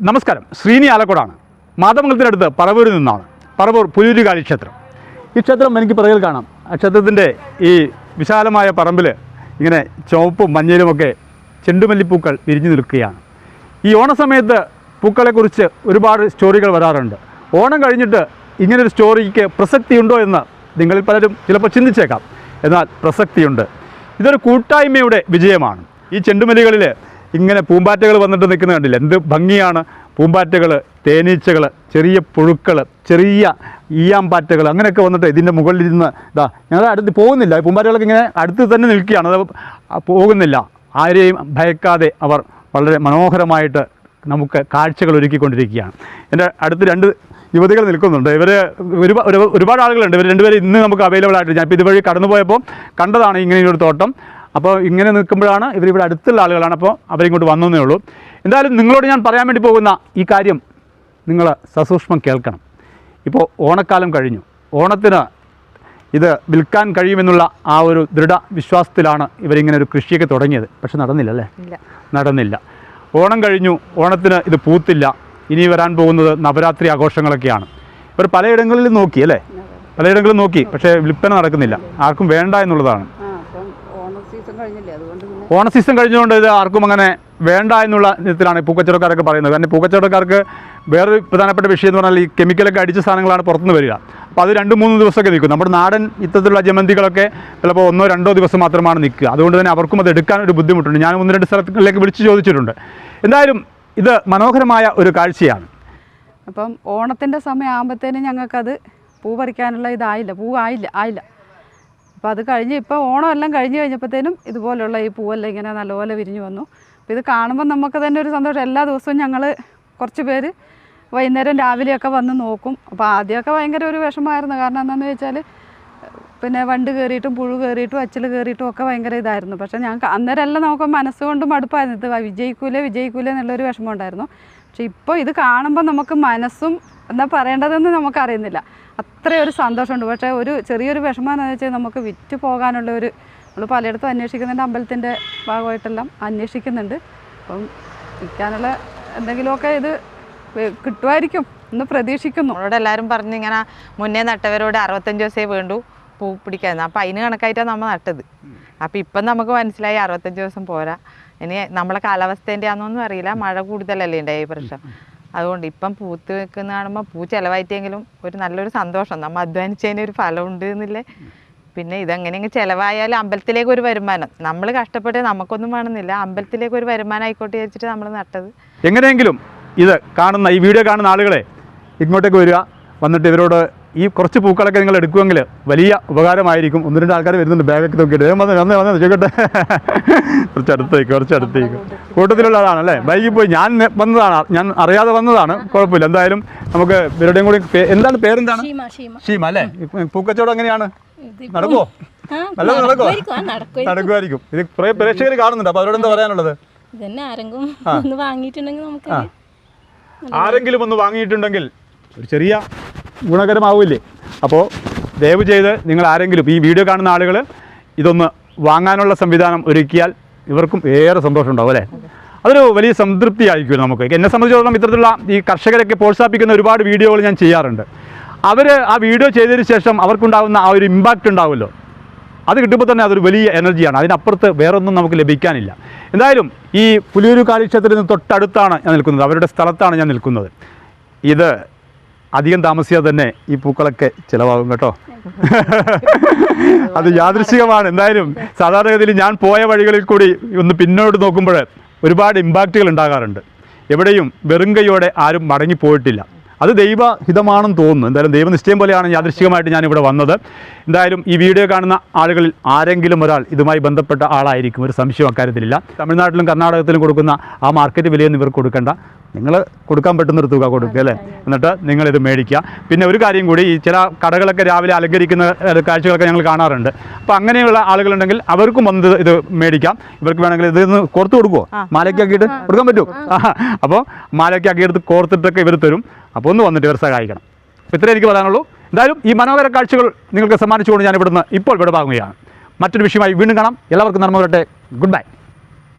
നമസ്കാരം. ശ്രീനി ആലക്കോടാണ്. മാതമംഗലത്തിനടുത്ത് പറവൂരിൽ നിന്നാണ്. പറവൂർ പുലൂരുകാലി ക്ഷേത്രം. ഈ ക്ഷേത്രം എനിക്ക് പിറകിൽ കാണാം. ആ ക്ഷേത്രത്തിന്റെ ഈ വിശാലമായ പറമ്പിൽ ഇങ്ങനെ ചുവപ്പും മഞ്ഞയിലുമൊക്കെ ചെണ്ടുമല്ലിപ്പൂക്കൾ വിരിഞ്ഞു നിൽക്കുകയാണ്. ഈ ഓണസമയത്ത് പൂക്കളെക്കുറിച്ച് ഒരുപാട് സ്റ്റോറികൾ വരാറുണ്ട്. ഓണം കഴിഞ്ഞിട്ട് ഇങ്ങനൊരു സ്റ്റോറിക്ക് പ്രസക്തിയുണ്ടോ എന്ന് നിങ്ങളിൽ പലരും ചിലപ്പോൾ ചിന്തിച്ചേക്കാം. എന്നാൽ പ്രസക്തിയുണ്ട്. ഇതൊരു കൂട്ടായ്മയുടെ വിജയമാണ്. ഈ ചെണ്ടുമല്ലികളിൽ ഇങ്ങനെ പൂമ്പാറ്റകൾ വന്നിട്ട് നിൽക്കുന്ന കണ്ടില്ല? എന്ത് ഭംഗിയാണ്. പൂമ്പാറ്റകൾ തേനീച്ചകൾ ചെറിയ പുഴുക്കൾ ചെറിയ ഈയാമ്പാറ്റകൾ അങ്ങനെയൊക്കെ വന്നിട്ട് ഇതിന്റെ മുകളിൽ ഇരുന്ന് ഇതാ ഞങ്ങൾ അടുത്ത് പോകുന്നില്ല. പൂമ്പാറ്റകളൊക്കെ ഇങ്ങനെ അടുത്ത് തന്നെ നിൽക്കുകയാണ്. അത് പോകുന്നില്ല. ആരെയും ഭയക്കാതെ അവർ വളരെ മനോഹരമായിട്ട് നമുക്ക് കാഴ്ചകൾ ഒരുക്കിക്കൊണ്ടിരിക്കുകയാണ്. എന്റെ അടുത്ത് രണ്ട് യുവതികൾ നിൽക്കുന്നുണ്ട്. ഇവർ ഒരുപാട് ഒരുപാട് ആളുകളുണ്ട്. ഇവർ രണ്ടുപേരും ഇന്ന് നമുക്ക് അവൈലബിൾ ആയിട്ട് ഞാൻ ഇപ്പോൾ ഇതുവഴി കടന്നു പോയപ്പോൾ കണ്ടതാണ് ഇങ്ങനെ ഒരു തോട്ടം. അപ്പോൾ ഇങ്ങനെ നിൽക്കുമ്പോഴാണ് ഇവരിവിടെ അടുത്തുള്ള ആളുകളാണ്. അപ്പോൾ അവരിങ്ങോട്ട് വന്നതേ ഉള്ളൂ. എന്തായാലും നിങ്ങളോട് ഞാൻ പറയാൻ വേണ്ടി പോകുന്ന ഈ കാര്യം നിങ്ങൾ സസൂക്ഷ്മം കേൾക്കണം. ഇപ്പോൾ ഓണക്കാലം കഴിഞ്ഞു. ഓണത്തിന് ഇത് വിൽക്കാൻ കഴിയുമെന്നുള്ള ആ ഒരു ദൃഢ വിശ്വാസത്തിലാണ് ഇവരിങ്ങനെ ഒരു കൃഷിയൊക്കെ തുടങ്ങിയത്. പക്ഷെ നടന്നില്ല അല്ലേ? നടന്നില്ല. ഓണം കഴിഞ്ഞു. ഓണത്തിന് ഇത് പൂത്തില്ല. ഇനി വരാൻ പോകുന്നത് നവരാത്രി ആഘോഷങ്ങളൊക്കെയാണ്. ഇവർ പലയിടങ്ങളിലും നോക്കി അല്ലേ? പലയിടങ്ങളിലും നോക്കി. പക്ഷേ വിൽപ്പന നടക്കുന്നില്ല. ആർക്കും വേണ്ട എന്നുള്ളതാണ്. ഓണ സീസൺ കഴിഞ്ഞുകൊണ്ട് ഇത് ആർക്കും അങ്ങനെ വേണ്ട എന്നുള്ള വിധത്തിലാണ് പൂക്കച്ചവടക്കാരൊക്കെ പറയുന്നത്. കാരണം പൂക്കച്ചവടക്കാർക്ക് വേറൊരു പ്രധാനപ്പെട്ട വിഷയം എന്ന് പറഞ്ഞാൽ ഈ കെമിക്കലൊക്കെ അടിച്ച സാധനങ്ങളാണ് പുറത്തുനിന്ന് വരിക. അപ്പോൾ അത് രണ്ട് മൂന്ന് ദിവസമൊക്കെ നിൽക്കും. നമ്മുടെ നാടൻ ഇത്തരത്തിലുള്ള ജമന്തികളൊക്കെ ചിലപ്പോൾ ഒന്നോ രണ്ടോ ദിവസം മാത്രമാണ് നിൽക്കുക. അതുകൊണ്ട് തന്നെ അവർക്കും അത് എടുക്കാൻ ഒരു ബുദ്ധിമുട്ടുണ്ട്. ഞാൻ ഒന്ന് രണ്ട് സ്ഥലങ്ങളിലേക്ക് വിളിച്ച് ചോദിച്ചിട്ടുണ്ട്. എന്തായാലും ഇത് മനോഹരമായ ഒരു കാഴ്ചയാണ്. അപ്പം ഓണത്തിന്റെ സമയമാകുമ്പോഴത്തേനും ഞങ്ങൾക്കത് പൂ പറിക്കാനുള്ള ഇതായില്ല. പൂ ആയില്ല ആയില്ല. അപ്പോൾ അത് കഴിഞ്ഞ് ഇപ്പോൾ ഓണം എല്ലാം കഴിഞ്ഞ് കഴിഞ്ഞപ്പോഴത്തേനും ഇതുപോലെയുള്ള ഈ പൂവെല്ലാം ഇങ്ങനെ നല്ലപോലെ വിരിഞ്ഞു വന്നു. അപ്പോൾ ഇത് കാണുമ്പോൾ നമുക്ക് തന്നെ ഒരു സന്തോഷം. എല്ലാ ദിവസവും ഞങ്ങൾ കുറച്ച് പേര് വൈകുന്നേരം രാവിലെയൊക്കെ വന്ന് നോക്കും. അപ്പോൾ ആദ്യമൊക്കെ ഭയങ്കര ഒരു വിഷമമായിരുന്നു. കാരണം എന്താണെന്ന് വെച്ചാൽ പിന്നെ വണ്ട് കയറിയിട്ടും പുഴു കയറിയിട്ടും അച്ചിൽ കയറിയിട്ടും ഒക്കെ ഭയങ്കര ഇതായിരുന്നു. പക്ഷേ ഞങ്ങൾക്ക് അന്നേരം എല്ലാം നമുക്ക് മനസ്സുകൊണ്ട് മടുപ്പായിരുന്നു. ഇത് വിജയിക്കൂലേ വിജയിക്കൂലേ എന്നുള്ളൊരു വിഷമം ഉണ്ടായിരുന്നു പക്ഷേ ഇപ്പോൾ ഇത് കാണുമ്പോൾ നമുക്ക് മനസ്സും എന്താ പറയേണ്ടതെന്ന് നമുക്കറിയുന്നില്ല. അത്രയും ഒരു സന്തോഷമുണ്ട്. പക്ഷേ ഒരു ചെറിയൊരു വിഷമം എന്ന് വെച്ചാൽ നമുക്ക് വിറ്റ് പോകാനുള്ള ഒരു നമ്മൾ പലയിടത്തും അന്വേഷിക്കുന്നുണ്ട്. അമ്പലത്തിന്റെ ഭാഗമായിട്ടെല്ലാം അന്വേഷിക്കുന്നുണ്ട്. അപ്പം വിൽക്കാനുള്ള എന്തെങ്കിലുമൊക്കെ ഇത് കിട്ടുമായിരിക്കും എന്ന് പ്രതീക്ഷിക്കുന്നു. നമ്മളോട് എല്ലാവരും പറഞ്ഞ് ഇങ്ങനെ മുന്നേ നട്ടവരോട് അറുപത്തഞ്ച് ദിവസമേ വേണ്ടു പൂ പിടിക്കാൻ അപ്പം അതിന് കണക്കായിട്ടാണ് നമ്മൾ നട്ടത്. അപ്പം ഇപ്പം നമുക്ക് മനസ്സിലായി അറുപത്തഞ്ച് ദിവസം പോരാ. ഇനി നമ്മളെ കാലാവസ്ഥേന്റെ ആണെന്നൊന്നും അറിയില്ല. മഴ കൂടുതലല്ലേ ഉണ്ടായി ഈ പ്രശ്നം. അതുകൊണ്ട് ഇപ്പം പൂത്ത് വെക്കുന്ന കാണുമ്പോൾ പൂ ചിലവായിട്ടെങ്കിലും ഒരു നല്ലൊരു സന്തോഷം. നമ്മൾ അധ്വാനിച്ചതിന് ഒരു ഫലമുണ്ട് എന്നില്ലേ പിന്നെ ഇതെങ്ങനെയെങ്കിലും ചിലവായാലും അമ്പലത്തിലേക്ക് ഒരു വരുമാനം. നമ്മൾ കഷ്ടപ്പെട്ട് നമുക്കൊന്നും വേണമെന്നില്ല. അമ്പലത്തിലേക്ക് ഒരു വരുമാനം ആയിക്കോട്ടെ വെച്ചിട്ട് നമ്മൾ നട്ടത്. എങ്ങനെയെങ്കിലും ഇത് കാണുന്ന ഈ വീഡിയോ കാണുന്ന ആളുകളെ ഇങ്ങോട്ടേക്ക് വരിക. വന്നിട്ട് ഇവരോട് ഈ കുറച്ച് പൂക്കളൊക്കെ നിങ്ങൾ എടുക്കുമെങ്കിൽ വലിയ ഉപകാരമായിരിക്കും. ഒന്ന് രണ്ട് ആൾക്കാർ വരുന്നുണ്ട് ബാഗൊക്കെ നോക്കിയിട്ട് വന്ന് വന്ന് വന്ന് ചോദിക്കട്ടെ. കുറച്ച് അടുത്തേക്ക് കുറച്ച് അടുത്തേക്ക്. കൂട്ടത്തിലുള്ള ആളാണല്ലേ ബൈക്കിൽ പോയി. ഞാൻ വന്നതാണ്. ഞാൻ അറിയാതെ വന്നതാണ്. കുഴപ്പമില്ല. എന്തായാലും നമുക്ക് ഇവരുടെയും കൂടി എന്താണ് പേരെന്താണ്? ഷീമ അല്ലേ? പൂക്കച്ചവടം എങ്ങനെയാണ്? നടക്കുമോ നല്ല നടക്കോ നടക്കുമോ നടക്കുമായിരിക്കും, ഇത് കുറേ പ്രേക്ഷകർ കാണുന്നുണ്ട്. അപ്പോൾ അവരോട് എന്താ പറയാനുള്ളത്? ഇതന്നെ ആരെങ്കിലും ഒന്ന് വാങ്ങിയിട്ടുണ്ടെങ്കിൽ നമുക്ക് ആരെങ്കിലും ഒന്ന് വാങ്ങിയിട്ടുണ്ടെങ്കിൽ ഒരു ചെറിയ ഗുണകരമാവില്ലേ? അപ്പോൾ ദയവ് ചെയ്ത് നിങ്ങൾ ആരെങ്കിലും ഈ വീഡിയോ കാണുന്ന ആളുകൾ ഇതൊന്ന് വാങ്ങാനുള്ള സംവിധാനം ഒരുക്കിയാൽ ഇവർക്കും ഏറെ സന്തോഷം ഉണ്ടാവും അല്ലേ? അതൊരു വലിയ സംതൃപ്തി ആയിരിക്കും നമുക്ക്. എന്നെ സംബന്ധിച്ചിടത്തോളം ഇത്തരത്തിലുള്ള ഈ കർഷകരൊക്കെ പ്രോത്സാഹിപ്പിക്കുന്ന ഒരുപാട് വീഡിയോകൾ ഞാൻ ചെയ്യാറുണ്ട്. അവർ ആ വീഡിയോ ചെയ്തതിന് ശേഷം അവർക്കുണ്ടാകുന്ന ആ ഒരു ഇമ്പാക്റ്റ് ഉണ്ടാവുമല്ലോ. അത് കിട്ടുമ്പോൾ തന്നെ അതൊരു വലിയ എനർജിയാണ്. അതിനപ്പുറത്ത് വേറൊന്നും നമുക്ക് ലഭിക്കാനില്ല. എന്തായാലും ഈ പുലിയൂരു കാളിക്ഷേത്രത്തിൽ നിന്ന് തൊട്ടടുത്താണ് ഞാൻ നിൽക്കുന്നത്. അവരുടെ സ്ഥലത്താണ് ഞാൻ നിൽക്കുന്നത്. ഇത് അധികം താമസിയാ തന്നെ ഈ പൂക്കളൊക്കെ ചിലവാകും കേട്ടോ. അത് യാദൃശികമാണ്. എന്തായാലും സാധാരണഗതിയിൽ ഞാൻ പോയ വഴികളിൽ കൂടി ഒന്ന് പിന്നോട്ട് നോക്കുമ്പോൾ ഒരുപാട് ഇമ്പാക്റ്റുകൾ ഉണ്ടാകാറുണ്ട്. എവിടെയും വെറും കൈയോടെ ആരും മടങ്ങിപ്പോയിട്ടില്ല അത് ദൈവഹിതമാണെന്ന് തോന്നുന്നു. എന്തായാലും ദൈവനിശ്ചയം പോലെയാണ് യാദൃശികമായിട്ട് ഇവിടെ വന്നത്. എന്തായാലും ഈ വീഡിയോ കാണുന്ന ആളുകളിൽ ആരെങ്കിലും ഒരാൾ ഇതുമായി ബന്ധപ്പെട്ട ആളായിരിക്കും. ഒരു സംശയം അക്കാര്യത്തിലില്ല. തമിഴ്നാട്ടിലും കർണാടകത്തിലും കൊടുക്കുന്ന ആ മാർക്കറ്റ് വിലയൊന്നും ഇവർക്ക് കൊടുക്കേണ്ട. നിങ്ങൾ കൊടുക്കാൻ പറ്റുന്നൊരു തുക കൊടുക്കുക അല്ലേ? എന്നിട്ട് നിങ്ങളിത് മേടിക്കുക. പിന്നെ ഒരു കാര്യം കൂടി ഈ ചില കടകളൊക്കെ രാവിലെ അലങ്കരിക്കുന്ന കാഴ്ചകളൊക്കെ ഞങ്ങൾ കാണാറുണ്ട്. അപ്പോൾ അങ്ങനെയുള്ള ആളുകളുണ്ടെങ്കിൽ അവർക്കും വന്ന് ഇത് മേടിക്കാം. ഇവർക്ക് വേണമെങ്കിൽ ഇത് ഇന്ന് കോർത്ത് കൊടുക്കുമോ മാലയ്ക്ക് ആക്കിയിട്ട് കൊടുക്കാൻ പറ്റുമോ? അപ്പോൾ മാലയ്ക്ക് ആക്കിയെടുത്ത് കോർത്തിട്ടൊക്കെ ഇവർ തരും. അപ്പോൾ ഒന്ന് വന്നിട്ട് ഇവർ സഹായിക്കണം. അപ്പോൾ ഇത്രേ എനിക്ക് പറയാനുള്ളൂ. എന്തായാലും ഈ മനോഹര കാഴ്ചകൾ നിങ്ങൾക്ക് സമ്മാനിച്ചുകൊണ്ട് ഞാൻ ഇവിടുന്ന് ഇപ്പോൾ വിടവാങ്ങുകയാണ് മറ്റൊരു വിഷയമായി വീണ്ടും കാണാം. എല്ലാവർക്കും നന്മ വരട്ടെ. Good bye